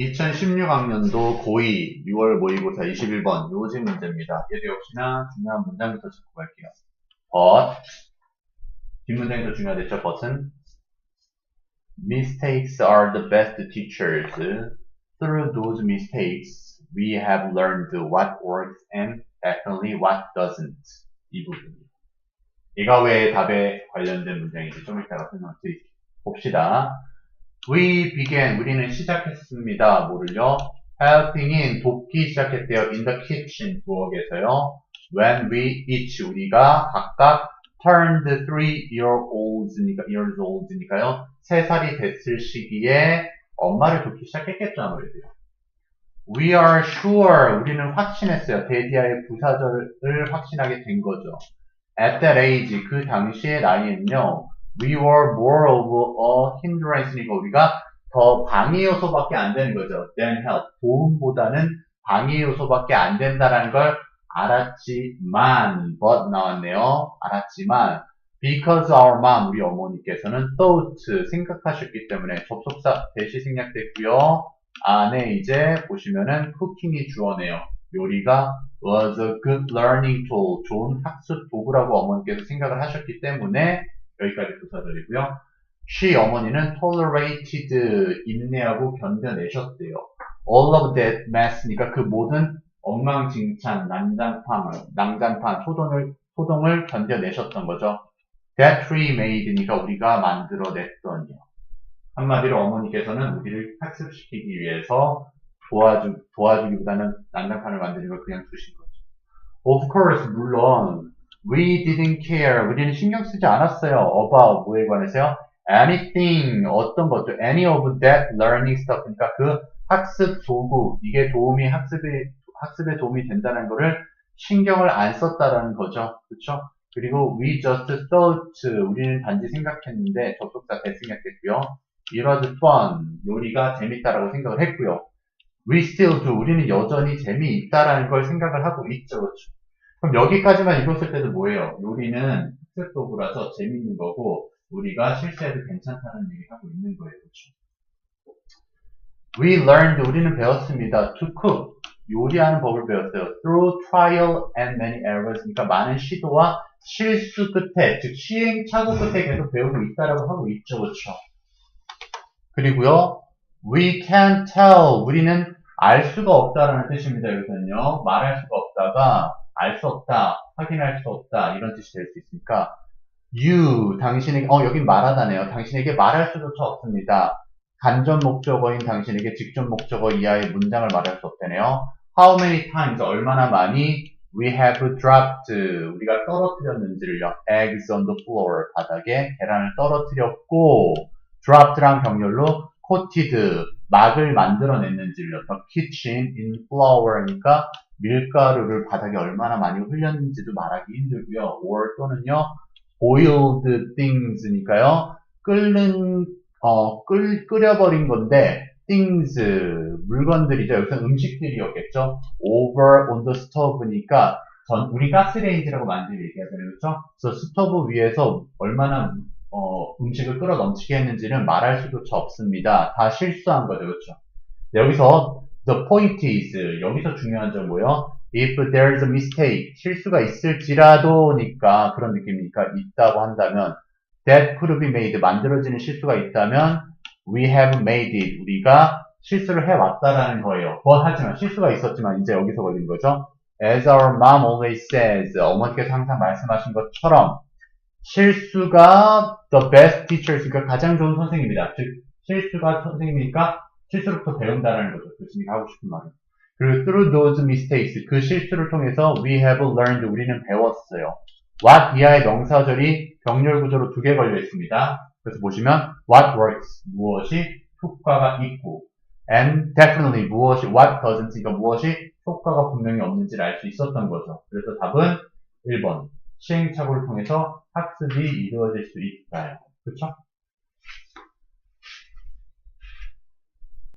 2016학년도 고2 6월 모의고사 21번 요지 문제입니다. 얘도 역시나 중요한 문장부터 짚고 갈게요. but 뒷문장이 더 중요하겠죠. but은 mistakes are the best teachers. Through those mistakes, we have learned what works and definitely what doesn't. 이 부분입니다. 얘가 왜 답에 관련된 문장인지 좀 이따가 설명드릴게요. 봅시다. We began, 우리는 시작했습니다. 뭐를요? helping in, 돕기 시작했대요. in the kitchen, 부엌에서요. When we each, 우리가 각각 turned three year olds니까, years old니까요. 세 살이 됐을 시기에 엄마를 돕기 시작했겠죠, 아무래도요. We are sure, 우리는 확신했어요. 데디아의 부사절을 확신하게 된 거죠. At that age, 그 당시의 나이엔요. We were more of a hindrance니까 우리가 더 방해 요소밖에 안 되는 거죠. than help. 도움보다는 방해 요소밖에 안 된다는 걸 알았지만, but 나왔네요. 알았지만, because our mom, 우리 어머니께서는 thought, 생각하셨기 때문에 접속사 대시 생략됐고요. 안에 이제 보시면은 cooking이 주어네요. 요리가 was a good learning tool, 좋은 학습 도구라고 어머니께서 생각을 하셨기 때문에 여기까지 부사절이고요. she 어머니는 tolerated 인내하고 견뎌내셨대요. all of that mess니까 그 모든 엉망진창, 난장판, 낭장판, 소동을 소동을 견뎌내셨던 거죠. that we made니까 우리가 만들어냈더니요. 한마디로 어머니께서는 우리를 학습시키기 위해서 도와주, 도와주기보다는 난장판을 만드는 걸 그냥 두신 거죠. Of course, 물론 We didn't care. 우리는 신경 쓰지 않았어요. About 뭐에 관해서요? Anything 어떤 것도 any of that learning stuff 그러니까 그 학습 도구 이게 도움이 학습에 학습에 도움이 된다는 거를 신경을 안 썼다라는 거죠. 그렇죠? 그리고 we just thought 우리는 단지 생각했는데 접속사 대생략됐고요. It was fun 요리가 재밌다라고 생각을 했고요. We still do 우리는 여전히 재미있다라는 걸 생각을 하고 있죠. 그렇죠? 그럼 여기까지만 읽었을 때도 뭐예요? 요리는 학습 도구라서 재밌는 거고 우리가 실수해도 괜찮다는 얘기 하고 있는 거예요. 그렇죠? We learned 우리는 배웠습니다. To cook 요리하는 법을 배웠어요. Through trial and many errors 그러니까 많은 시도와 실수 끝에 즉 시행착오 끝에 계속 배우고 있다라고 하고 있죠. 그렇죠? 그리고요. We can tell 우리는 알 수가 없다라는 뜻입니다. 여기서는요. 말할 수가 없다가 알 수 없다, 확인할 수 없다 이런 뜻이 될 수 있으니까 you 당신에게 어 여긴 말하다네요. 당신에게 말할 수조차 없습니다. 간접 목적어인 당신에게 직접 목적어 이하의 문장을 말할 수 없다네요. How many times 얼마나 많이 we have dropped 우리가 떨어뜨렸는지를요. eggs on the floor 바닥에 계란을 떨어뜨렸고 dropped랑 병렬로 coated 막을 만들어냈는지를요. the kitchen in flour니까 밀가루를 바닥에 얼마나 많이 흘렸는지도 말하기 힘들고요. or 또는요. boiled things니까요. 끓는 어, 끓, 끓여버린 건데 things 물건들이죠. 여기서 음식들이었겠죠. over on the stove니까 전 우리 가스레인지라고 많이 얘기하잖아요. 그렇죠? 그래서 스토브 위에서 얼마나 어, 음식을 끓어 넘치게 했는지는 말할 수조차 없습니다. 다 실수한 거죠. 그렇죠? 여기서 the point is 여기서 중요한 점 뭐예요? if there is a mistake 실수가 있을지라도니까 그런 느낌이니까 있다고 한다면 that could be made 만들어지는 실수가 있다면 we have made it 우리가 실수를 해왔다라는 거예요. 뭐 하지만 실수가 있었지만 이제 여기서 걸린 거죠. As our mom always says 어머니께서 항상 말씀하신 것처럼 실수가 the best teachers 그러니까 가장 좋은 선생님이다. 즉 실수가 선생님이니까 실수로부터 배운다는 거죠. 교수님이 하고 싶은 말은. 그리고 through those mistakes 그 실수를 통해서 we have learned 우리는 배웠어요. what 이하의 명사절이 병렬 구조로 두 개 걸려 있습니다. 그래서 보시면 what works 무엇이 효과가 있고 and definitely 무엇이 what doesn't 이거 무엇이 효과가 분명히 없는지를 알 수 있었던 거죠. 그래서 답은 1번 시행착오를 통해서 학습이 이루어질 수 있다요. 그렇죠?